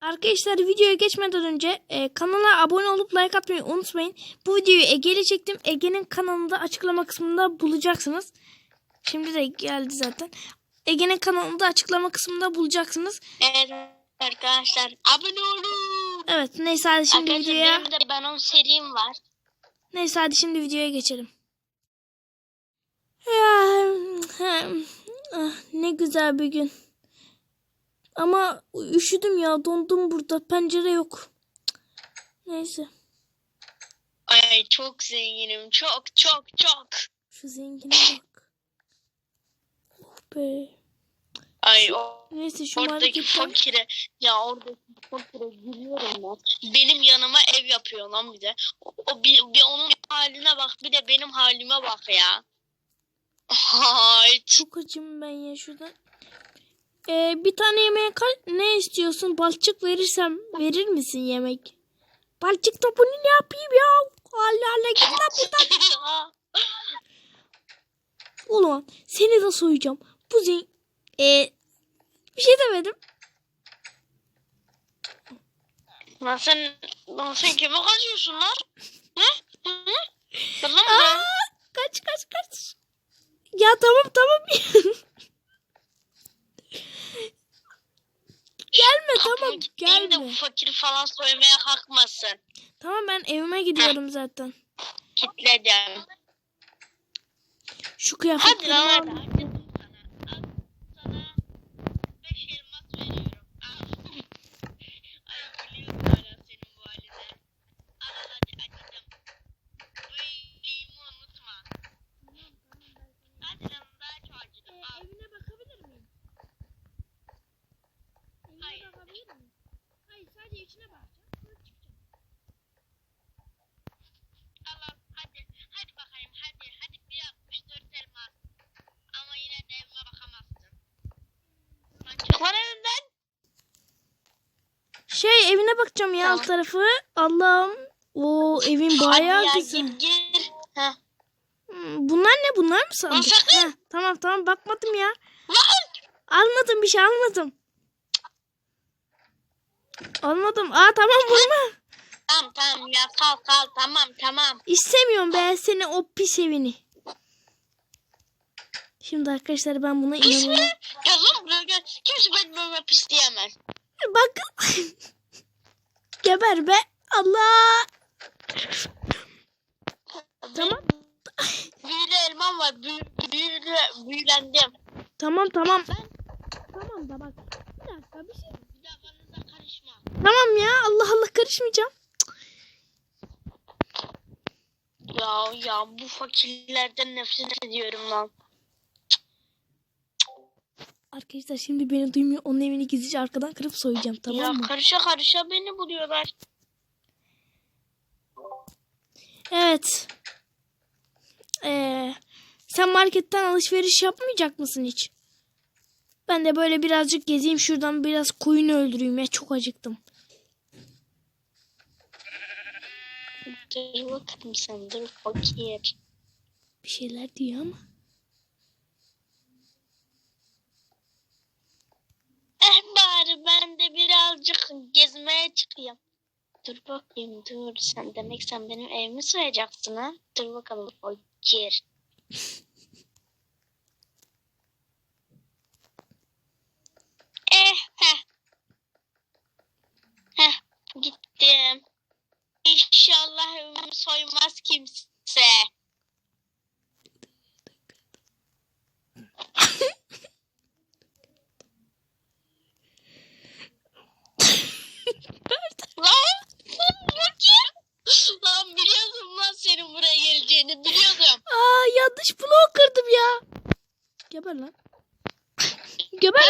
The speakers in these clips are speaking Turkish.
Arkadaşlar videoya geçmeden önce e, kanala abone olup like atmayı unutmayın. Bu videoyu Ege ile çektim. Ege'nin kanalında açıklama kısmında bulacaksınız. Şimdi de geldi zaten. Ege'nin kanalında açıklama kısmında bulacaksınız. Evet arkadaşlar abone olun. Evet neyse hadi şimdi Arkadaşlar videoya. benim de Benon serim var. Neyse hadi şimdi videoya geçelim. Ya, ah, ne güzel bir gün. Ama üşüdüm ya dondum burada pencere yok. Neyse Ay çok zenginim çok çok çok. şu zengine bak. Oh be. Ay o Neyse şu oradaki marketten. fakire ya oradaki fakire gülüyorum ben. Benim yanıma ev yapıyor lan bir de. O, o bir, bir onun haline bak bir de benim halime bak ya. Ay Çok acım ben ya şurada. Ee, bir tane yemeğe ne istiyorsun? Balçık verirsem verir misin yemek? Balçık da bunu ne yapayım ya? Allah Allah git lan buradan. Ulan seni de soyacağım. Bu zen... Ee, bir şey demedim. Lan sen, lan sen kime kaçıyorsun lan? Hı? Hı? Aa, kaç kaç kaç. Ya tamam tamam. gelme Kapımı tamam kilitleyeyim de bu gelme. fakir falan soymaya kalkmasın. Tamam ben evime gidiyorum zaten. Kitledim. Şu Hadi kıyafetleri lan al. hadi. hadi. Al sana beş elmas veriyorum. Al. Ay gülüyorum hala senin bu haline. Al al hadi açacağım. Bu iyiliğimi unutma. Hadi lan daha çok acıdım. Al. Evine bakabilir miyim? Evine Hayır. bakabilir miyim? Hayır sadece içine bakacağım. Sonra çıkacağım. Al al hadi. Hadi bakayım hadi. Hadi bir 64 elmas. Ama yine de evime bakamazsın. Lan çık lan evimden. Şey evine bakacağım ya alt tarafı. Allah'ım. O evin bayağı Hadi ya, güzel. Gir gir. Heh. Hmm, Bunlar ne? Bunlar mı sandık? Heh, tamam tamam bakmadım ya. Lan! Almadım bir şey almadım. Almadım. Aa tamam vurma. Tamam tamam ya kal kal tamam tamam. İstemiyorum be seni o pis evini. Şimdi arkadaşlar ben buna Pis mi? inanıyorum. Gel lan buraya gel. Kimse benim evime pis diyemez. Bakın. Geber be. Allah. Tamam. Büyülü elmam var. Büyü, büyülü, büyülendim. Tamam tamam. Tamam da bak. Bir dakika bir şey. Bir daha bana karışma. Tamam ya Allah Allah karışmayacağım. Ya ya bu fakirlerden nefret ediyorum lan. Arkadaşlar şimdi beni duymuyor. Onun evini gizlice arkadan kırıp soyacağım tamam ya mı? karışa karışa beni buluyorlar. Evet. Ee, sen marketten alışveriş yapmayacak mısın hiç? Ben de böyle birazcık gezeyim şuradan biraz koyun öldüreyim ya çok acıktım. Dur bakalım sen dur fakir. Bir şeyler diyor ama. Eh bari ben de birazcık gezmeye çıkayım. Dur bakayım dur sen demek sen benim evimi soyacaksın ha? Dur bakalım fakir. Eh heh. Heh gittim. İnşallah evimi soymaz kimse. Lan fakir. Lan biliyordum lan senin buraya geleceğini biliyordum. Aa yanlış bloğu kırdım ya. Geber lan. Geber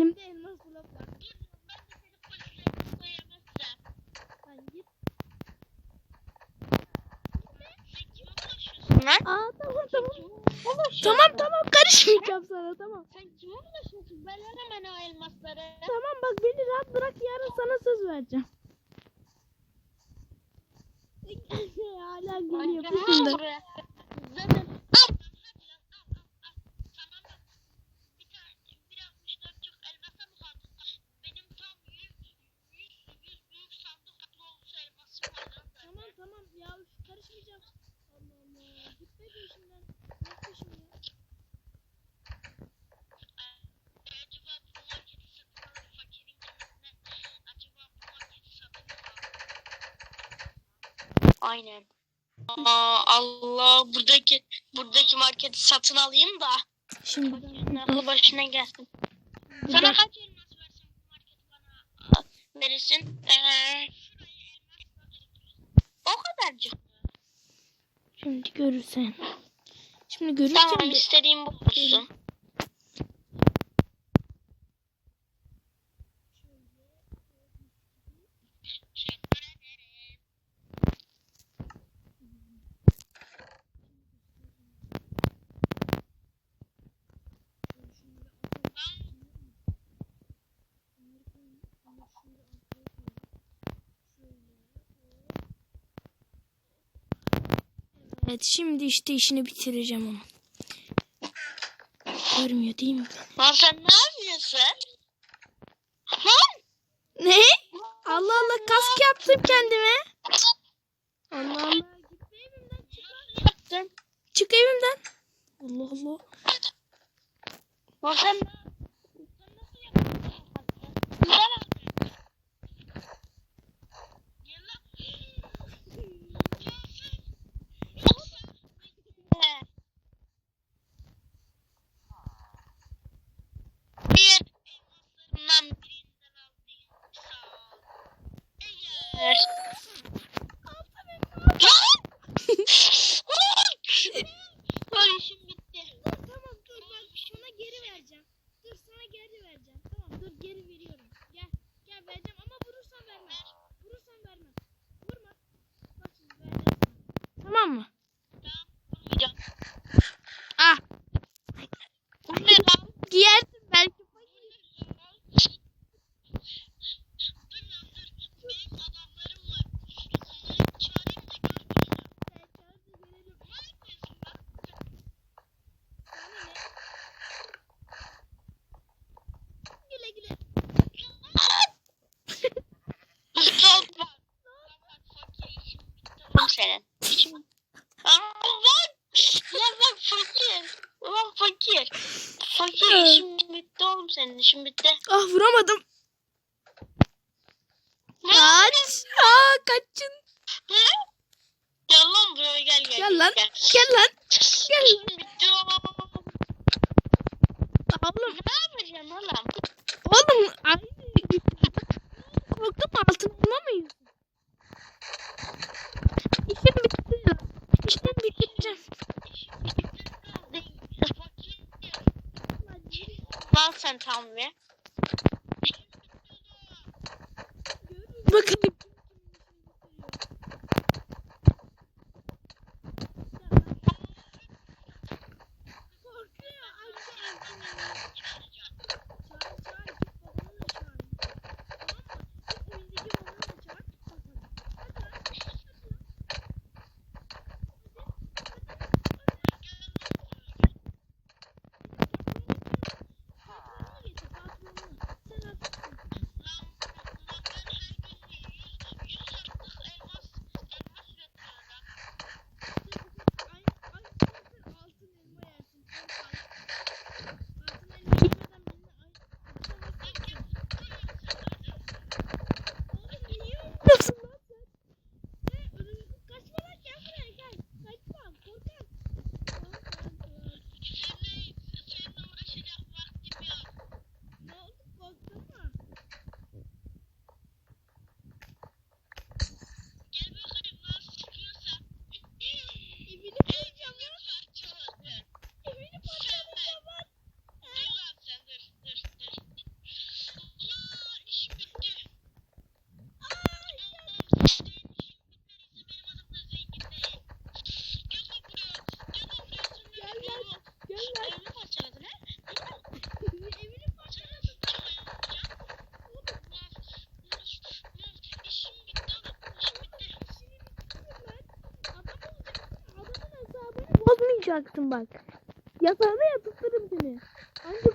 Elimde elmas blok Aa tamam tamam. Tamam tamam karışmayacağım sana tamam. Sen kime bulaşıyorsun? Ben hemen o elmasları. Tamam bak beni rahat bırak yarın sana söz vereceğim. Hala gülüyor peşimden. Aynen. Aa, Allah buradaki buradaki marketi satın alayım da Şimdi aklı başına gelsin. Sana kaç elmas versem bu marketi bana verirsin? Ee, şurayı elmas O kadarcık. Görürsen. Şimdi görürsen Tamam istediğim bu olsun. Evet şimdi işte işini bitireceğim onu. Görmüyor değil mi? Lan sen ne yapıyorsun? Lan! Ne? Allah Allah kask yaptım kendime. Allah Allah. Çık evimden. Allah Allah. Lan sen ne Sen nasıl yaptın? Güzel aldın. Gel lan. He. Bir elmaslarından birinden aldın. Sağ ol. Eğer... Lan işim bitti. Tamam dur ben sana geri vereceğim. Dur sana geri vereceğim. Tamam dur geri veriyorum. Gel gel vereceğim ama vurursan vermem. Vurursan vermem. Vurma. Bak şimdi vereceğim sana. Tamam mı? Tamam, vurmayacağım. Ah Bu ne lan? giyersin belki. Dur lan dur. Benim adamlarım var. Onları çağırayım da görmüşler. Ne yapıyorsun lan? Güle güle. Çok bak. Bak fakir işim bitti oğlum senin. İşim. Aa, Lan. Lan bak fakir. Lan fakir. Fakir işim bitti oğlum senin işim bitti. Ah vuramadım. Ne? Kaç. Aa kaçın. Ne? Gel lan buraya gel gel. Gel lan. Gel. Gel lan. Gel. İşim bitti oğlum. Oğlum. Ne yapacaksın oğlum? Oğlum. Ay. Korktum altın bulamayız. İşim bitti. ya. İşim bitireceğim. Lan sen tam bir. Konuşacaksın bak. Yatağına yatıtırım seni. Hangi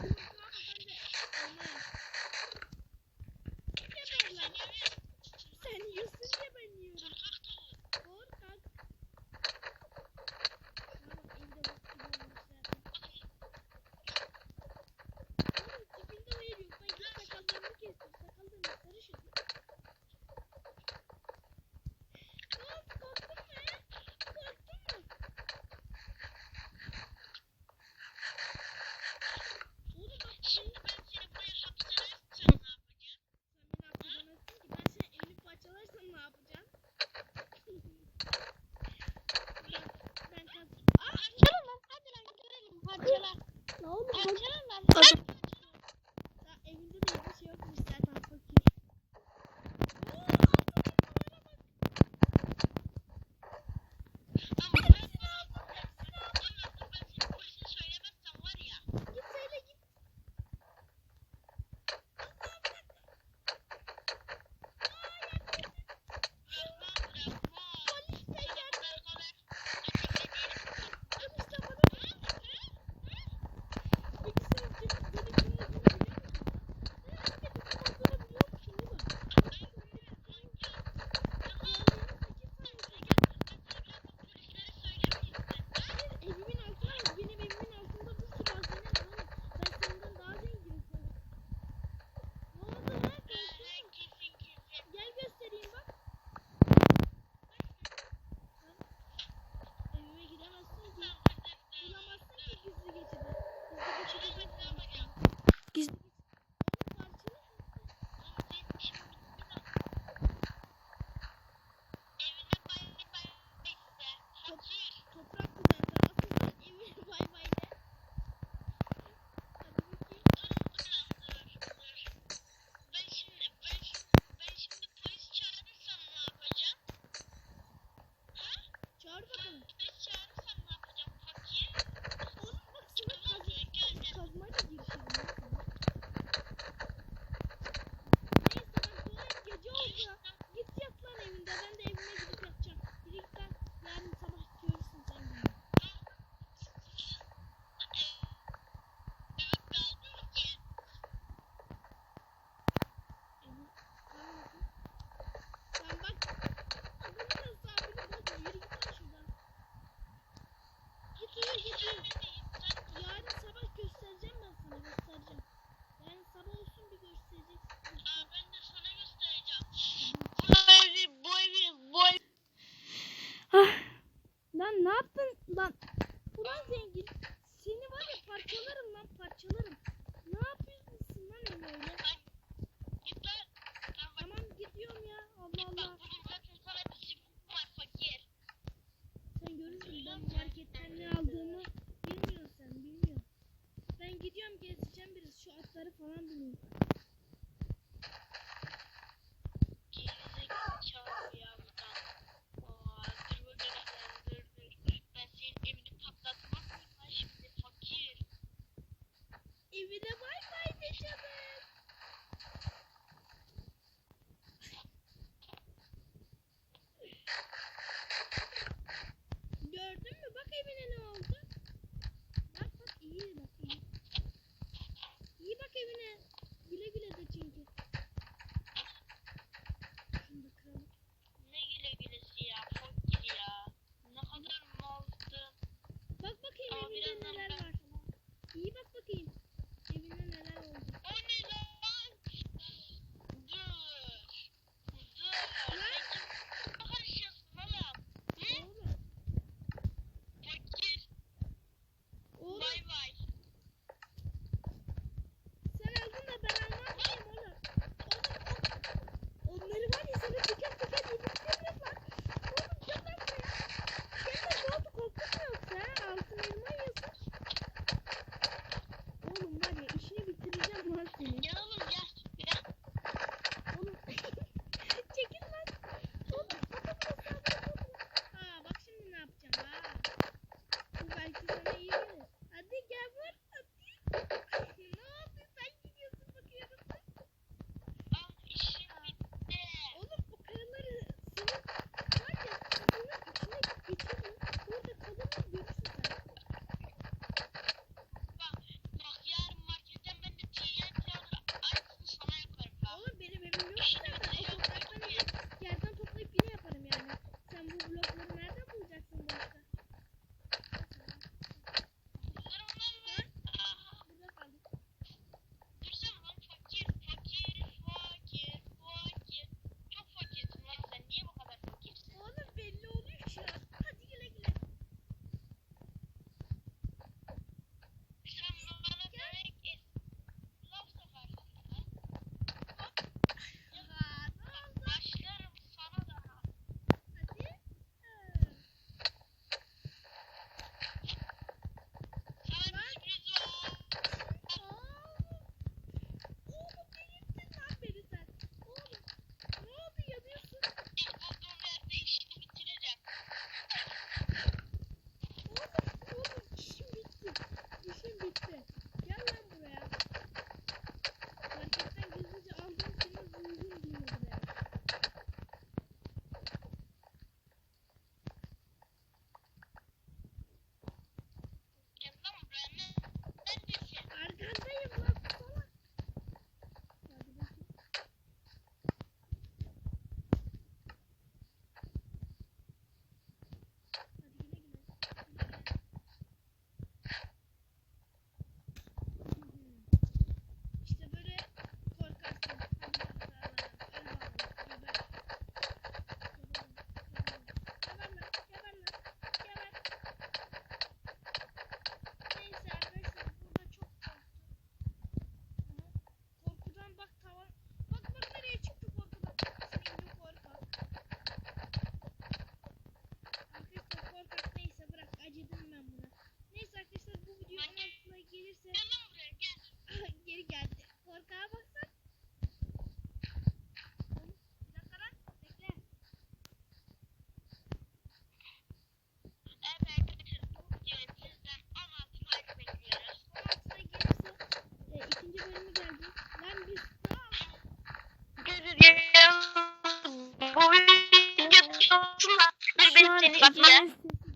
seni ikiye.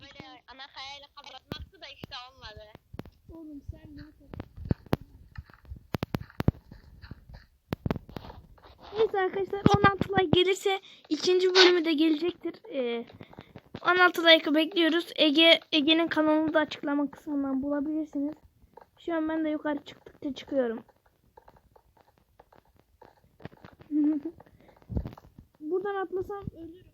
Böyle ana kayayla kapatmaktı da işte olmadı. Oğlum sen ne yapıyorsun? Neyse arkadaşlar 16 like gelirse ikinci bölümü de gelecektir. Ee, 16 like'ı bekliyoruz. Ege Ege'nin kanalını da açıklama kısmından bulabilirsiniz. Şu an ben de yukarı çıktıkça çıkıyorum. Buradan atlasam ölürüm.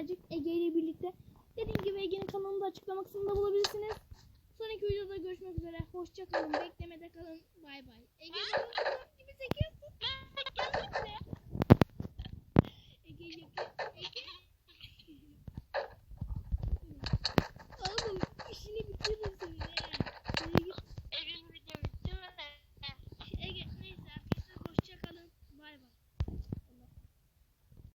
Gelecek Ege ile birlikte. Dediğim gibi Ege'nin kanalını da açıklama kısmında bulabilirsiniz. sonraki videoda görüşmek üzere. Hoşça kalın. Beklemede kalın. Bay bay. Ege